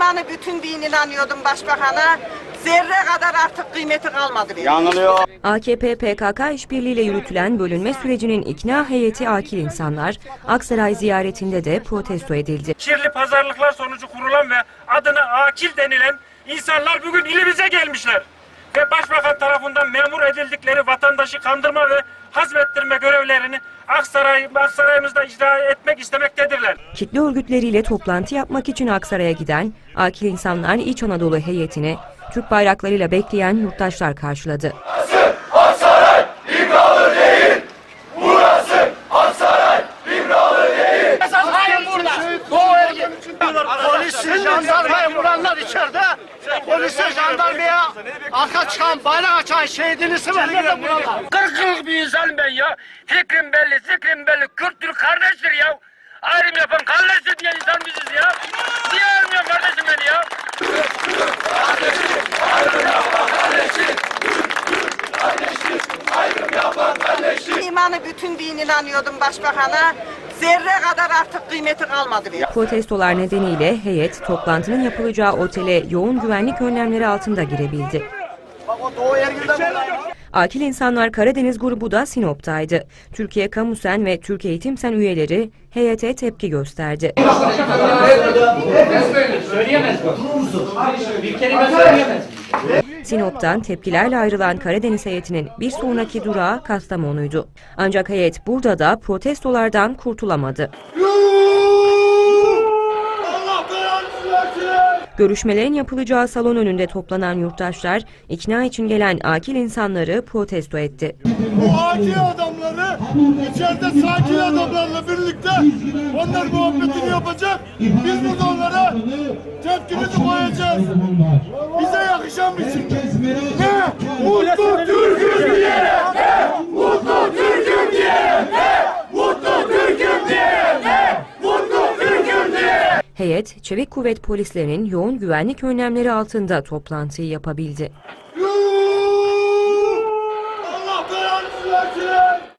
İmanı bütün din inanıyordum başbakana. Zerre kadar artık kıymeti kalmadı benim. Yanılıyor. AKP PKK işbirliğiyle yürütülen bölünme sürecinin ikna heyeti akil insanlar Aksaray ziyaretinde de protesto edildi. kirli pazarlıklar sonucu kurulan ve adına akil denilen insanlar bugün ilimize gelmişler. Ve başbakan tarafından memur edildikleri vatandaşı kandırma ve hazmettirme görevlerini Aksaray, Aksaray'ımızda icra etmek istemektedirler. Kitle örgütleriyle toplantı yapmak için Aksaray'a giden akil insanlar İç Anadolu heyetini Türk bayraklarıyla bekleyen yurttaşlar karşıladı. Polisi jandarmaya vuranlar içeride. Polise jandarmaya arka çıkan bayrak açan şehidin ismi nerede buralar? 40 yıllık bir insanım ben ya. Fikrim belli, zikrim belli. Kürt Türk kardeştir ya. Ayrım yapan kardeştir diye insan biziz ya. Niye ayrılmıyor kardeşim beni ya? İmanı bütün din inanıyordum başbakana. Zerre kadar artık kıymeti kalmadı benim. Protestolar nedeniyle heyet toplantının yapılacağı otele yoğun güvenlik önlemleri altında girebildi. Bak o Doğu Ergil'de burada. Akil İnsanlar Karadeniz grubu da Sinop'taydı. Türkiye Kamusen ve Türk Eğitim Sen üyeleri heyete tepki gösterdi. Sinop'tan tepkilerle ayrılan Karadeniz heyetinin bir sonraki durağı Kastamonu'ydu. Ancak heyet burada da protestolardan kurtulamadı. Görüşmelerin yapılacağı salon önünde toplanan yurttaşlar ikna için gelen akil insanları protesto etti. Bu acil adamları içeride sakin adamlarla birlikte onlar muhabbetini yapacak. Biz burada onlara tepkimizi koyacağız. Bize yakışan biçimde. Ne? mutlu Türk'üm diyerek hep mutlu Türk'üm diyerek hep mutlu Türk'üm diyerek hep mutlu Türk'üm diyerek Heyet, Çevik Kuvvet polislerinin yoğun güvenlik önlemleri altında toplantıyı yapabildi. Allah belanızı versin!